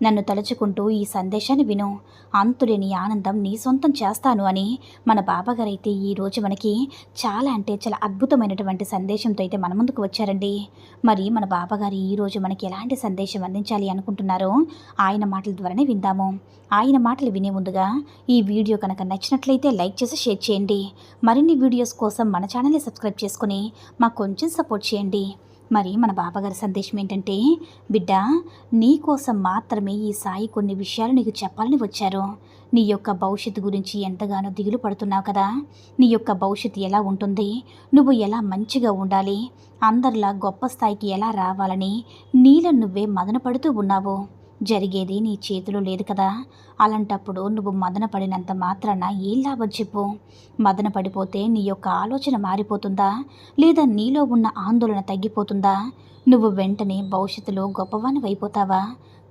నన్ను తలుచుకుంటూ ఈ సందేశాన్ని విను. అంతులేని ఆనందం నీ సొంతం చేస్తాను అని మన బాబాగారైతే ఈరోజు మనకి చాలా అంటే చాలా అద్భుతమైనటువంటి సందేశంతో అయితే మన ముందుకు వచ్చారండి. మరి మన బాబాగారు ఈరోజు మనకి ఎలాంటి సందేశం అందించాలి అనుకుంటున్నారో ఆయన మాటల ద్వారానే విందాము. ఆయన మాటలు వినే ముందుగా ఈ వీడియో కనుక నచ్చినట్లయితే లైక్ చేసి షేర్ చేయండి. మరిన్ని వీడియోస్ కోసం మన ఛానల్ని సబ్స్క్రైబ్ చేసుకుని మాకు కొంచెం సపోర్ట్ చేయండి. మరి మన బాబాగారి సందేశం ఏంటంటే బిడ్డ నీకోసం మాత్రమే ఈ సాయి కొన్ని విషయాలు నీకు చెప్పాలని వచ్చారు. నీ యొక్క భవిష్యత్తు గురించి ఎంతగానో దిగులు పడుతున్నావు కదా. నీ యొక్క భవిష్యత్తు ఎలా ఉంటుంది? నువ్వు ఎలా మంచిగా ఉండాలి? అందరిలా గొప్ప స్థాయికి ఎలా రావాలని నీలో నువ్వే మదన పడుతూ ఉన్నావు. జరిగేది నీ చేతిలో లేదు కదా. అలాంటప్పుడు నువ్వు మదన పడినంత మాత్రాన ఏం లాభం చెప్పు? మదన పడిపోతే నీ యొక్క ఆలోచన మారిపోతుందా? లేదా నీలో ఉన్న ఆందోళన తగ్గిపోతుందా? నువ్వు వెంటనే భవిష్యత్తులో గొప్పవానివైపోతావా?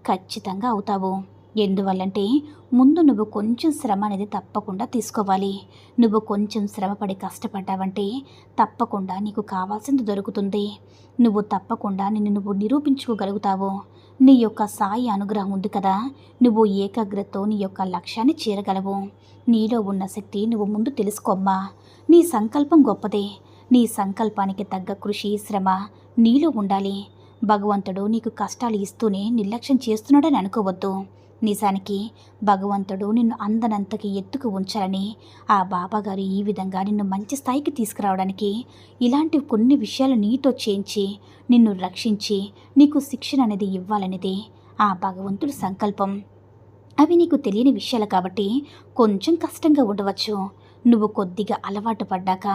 ఖచ్చితంగా అవుతావు. ఎందువల్లంటే ముందు నువ్వు కొంచెం శ్రమ అనేది తప్పకుండా తీసుకోవాలి. నువ్వు కొంచెం శ్రమపడి కష్టపడ్డావంటే తప్పకుండా నీకు కావాల్సింది దొరుకుతుంది. నువ్వు తప్పకుండా నిన్ను నువ్వు నిరూపించుకోగలుగుతావు. నీ యొక్క సాయి అనుగ్రహం ఉంది కదా. నువ్వు ఏకాగ్రతతో నీ యొక్క లక్ష్యాన్ని చేరగలవు. నీలో ఉన్న శక్తి నువ్వు ముందు తెలుసుకోమ్మా. నీ సంకల్పం గొప్పదే. నీ సంకల్పానికి తగ్గ కృషి శ్రమ నీలో ఉండాలి. భగవంతుడు నీకు కష్టాలు ఇస్తూనే నిర్లక్ష్యం చేస్తున్నాడని అనుకోవద్దు. నిజానికి భగవంతుడు నిన్ను అందనంతకి ఎత్తుకు ఉంచాలని ఆ బాబాగారు ఈ విధంగా నిన్ను మంచి స్థాయికి తీసుకురావడానికి ఇలాంటి కొన్ని విషయాలు నీతో చేయించి నిన్ను రక్షించి నీకు శిక్షణ అనేది ఇవ్వాలనేది ఆ భగవంతుడి సంకల్పం. అవి నీకు తెలియని విషయాలు కాబట్టి కొంచెం కష్టంగా ఉండవచ్చు. నువ్వు కొద్దిగా అలవాటు పడ్డాక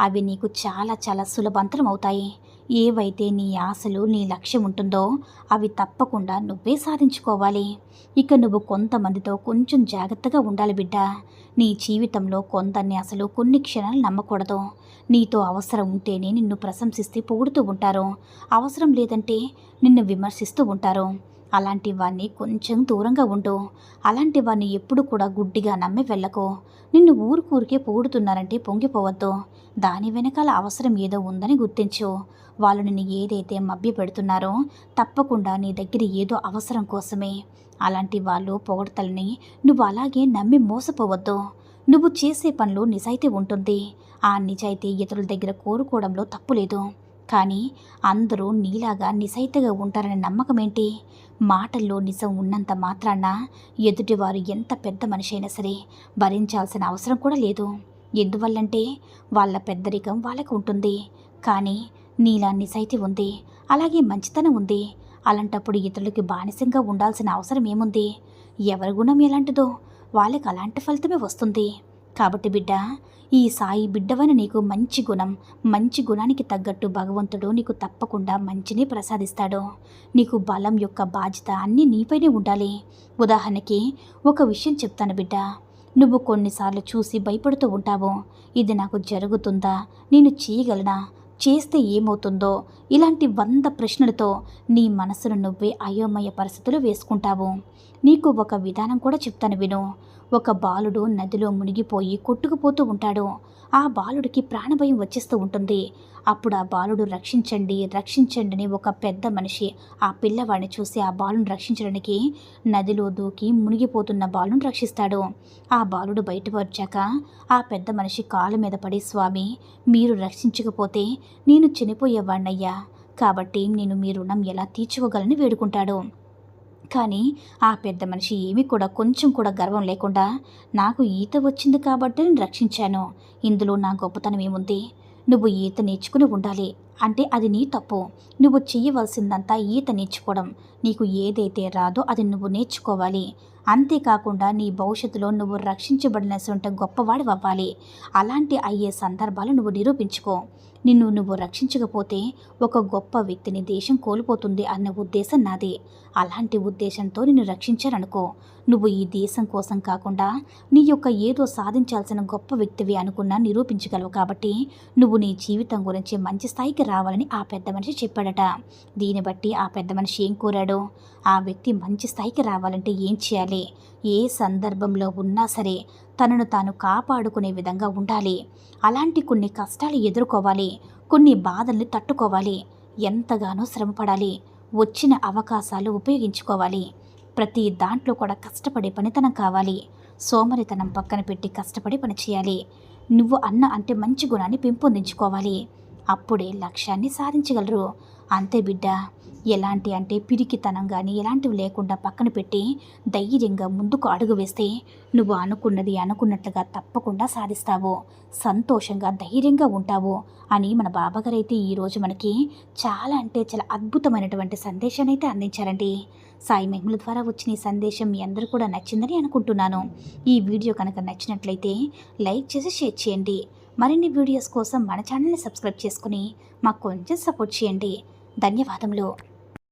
అవి నీకు చాలా చాలా సులభంతరం అవుతాయి. ఏవైతే నీ ఆశలు నీ లక్ష్యం ఉంటుందో అవి తప్పకుండా నువ్వే సాధించుకోవాలి. ఇక నువ్వు కొంతమందితో కొంచెం జాగ్రత్తగా ఉండాలి బిడ్డ. నీ జీవితంలో కొందరిని అసలు కొన్ని క్షణాలు నమ్మకూడదు. నీతో అవసరం ఉంటేనే నిన్ను ప్రశంసిస్తే పొగుడుతూ ఉంటారు. అవసరం లేదంటే నిన్ను విమర్శిస్తూ ఉంటారు. అలాంటి వాడిని కొంచెం దూరంగా ఉండు. అలాంటి వాడిని ఎప్పుడు కూడా గుడ్డిగా నమ్మి వెళ్ళకు. నిన్ను ఊరుకూరికే పొగుడుతున్నారంటే పొంగిపోవద్దు. దాని వెనకాల అవసరం ఏదో ఉందని గుర్తించు. వాళ్ళు నిన్ను ఏదైతే మభ్య పెడుతున్నారో తప్పకుండా నీ దగ్గర ఏదో అవసరం కోసమే. అలాంటి వాళ్ళు పొగడతలని నువ్వు అలాగే నమ్మి మోసపోవద్దు. నువ్వు చేసే పనులు నిజాయితీ ఉంటుంది. ఆ నిజాయితీ ఇతరుల దగ్గర కోరుకోవడంలో తప్పు లేదు కానీ అందరూ నీలాగా నిజాయితీగా ఉంటారనే నమ్మకం ఏంటి మాటల్లో నిజం ఉన్నంత మాత్రాన ఎదుటివారు ఎంత పెద్ద మనిషి అయినా సరే భరించాల్సిన అవసరం కూడా లేదు. ఎందువల్లంటే వాళ్ళ పెద్దరికం వాళ్ళకు ఉంటుంది. కానీ నీలా నిజాయితీ ఉంది. అలాగే మంచితనం ఉంది. అలాంటప్పుడు ఇతరులకి బానిసంగా ఉండాల్సిన అవసరం ఏముంది? ఎవరి గుణం ఎలాంటిదో వాళ్ళకి అలాంటి ఫలితమే వస్తుంది. కాబట్టి బిడ్డ ఈ సాయి బిడ్డవని నీకు మంచి గుణం మంచి గుణానికి తగ్గట్టు భగవంతుడు నీకు తప్పకుండా మంచిని ప్రసాదిస్తాడు. నీకు బలం యొక్క బాధ్యత అన్నీ నీపైనే ఉండాలి. ఉదాహరణకి ఒక విషయం చెప్తాను బిడ్డ. నువ్వు కొన్నిసార్లు చూసి భయపడుతూ ఉంటావు. ఇది నాకు జరుగుతుందా? నేను చేయగలనా? చేస్తే ఏమవుతుందో? ఇలాంటి వంద ప్రశ్నలతో నీ మనసును నువ్వే అయోమయ పరిస్థితులు వేసుకుంటావు. నీకు ఒక విధానం కూడా చెప్తాను విను. ఒక బాలుడు నదిలో మునిగిపోయి కొట్టుకుపోతూ ఉంటాడు. ఆ బాలుడికి ప్రాణభయం వచ్చేస్తూ ఉంటుంది. అప్పుడు ఆ బాలుడు రక్షించండి రక్షించండి అని ఒక పెద్ద మనిషి ఆ పిల్లవాడిని చూసి ఆ బాలుని రక్షించడానికి నదిలో దూకి మునిగిపోతున్న బాలుని రక్షిస్తాడు. ఆ బాలుడు బయటకు వచ్చాక ఆ పెద్ద మనిషి కాలు మీద పడి స్వామి మీరు రక్షించకపోతే నేను చనిపోయేవాణ్ణయ్యా. కాబట్టి నేను మీ రుణం ఎలా తీర్చుకోగలని వేడుకుంటాడు. కానీ ఆ పెద్ద మనిషి ఏమీ కూడా కొంచెం కూడా గర్వం లేకుండా నాకు ఈత వచ్చింది కాబట్టి నేను రక్షించాను. ఇందులో నా గొప్పతనం ఏముంది? నువ్వు ఈత నేర్చుకుని ఉండాలి. అంటే అది నీ తప్పు. నువ్వు చేయవలసిందంతా ఈత నేర్చుకోవడం. నీకు ఏదైతే రాదో అది నువ్వు నేర్చుకోవాలి. అంతేకాకుండా నీ భవిష్యత్తులో నువ్వు రక్షించబడినటువంటి గొప్పవాడు అవ్వాలి అలాంటి అయ్యే సందర్భాలు నువ్వు నిరూపించుకో. నిన్ను నువ్వు రక్షించకపోతే ఒక గొప్ప వ్యక్తిని దేశం కోల్పోతుంది అన్న ఉద్దేశం నాదే. అలాంటి ఉద్దేశంతో నిన్ను రక్షించారనుకో. నువ్వు ఈ దేశం కోసం కాకుండా నీ యొక్క ఏదో సాధించాల్సిన గొప్ప వ్యక్తివి అనుకున్నా నిరూపించగలవు కాబట్టి నువ్వు నీ జీవితం గురించి మంచి స్థాయికి రావాలని ఆ పెద్ద మనిషి చెప్పాడట. దీన్ని బట్టి ఆ పెద్ద మనిషి ఏం కోరాడో? ఆ వ్యక్తి మంచి స్థాయికి రావాలంటే ఏం చేయాలి? ఏ సందర్భంలో ఉన్నా సరే తనను తాను కాపాడుకునే విధంగా ఉండాలి. అలాంటి కొన్ని కష్టాలు ఎదుర్కోవాలి. కొన్ని బాధల్ని తట్టుకోవాలి. ఎంతగానో శ్రమపడాలి. వచ్చిన అవకాశాలు ఉపయోగించుకోవాలి. ప్రతి దాంట్లో కూడా కష్టపడే పనితనం కావాలి. సోమరితనం పక్కన పెట్టి కష్టపడి పనిచేయాలి నువ్వు అన్న అంటే మంచి గుణాన్ని పెంపొందించుకోవాలి. అప్పుడే లక్ష్యాన్ని సాధించగలరు. అంతే బిడ్డ. ఎలాంటి అంటే పిరికితనం కానీ ఎలాంటివి లేకుండా పక్కన పెట్టి ధైర్యంగా ముందుకు అడుగు వేస్తే నువ్వు అనుకున్నది అనుకున్నట్లుగా తప్పకుండా సాధిస్తావు. సంతోషంగా ధైర్యంగా ఉంటావు అని మన బాబాగారు అయితే ఈరోజు మనకి చాలా అంటే చాలా అద్భుతమైనటువంటి సందేశాన్ని అయితే అందించారండి. సాయి మహిమల ద్వారా వచ్చిన ఈ సందేశం మీ అందరూ కూడా నచ్చిందని అనుకుంటున్నాను. ఈ వీడియో కనుక నచ్చినట్లయితే లైక్ చేసి షేర్ చేయండి. మరిన్ని వీడియోస్ కోసం మన ఛానల్ని సబ్స్క్రైబ్ చేసుకుని మాకు కొంచెం సపోర్ట్ చేయండి. ధన్యవాదములు.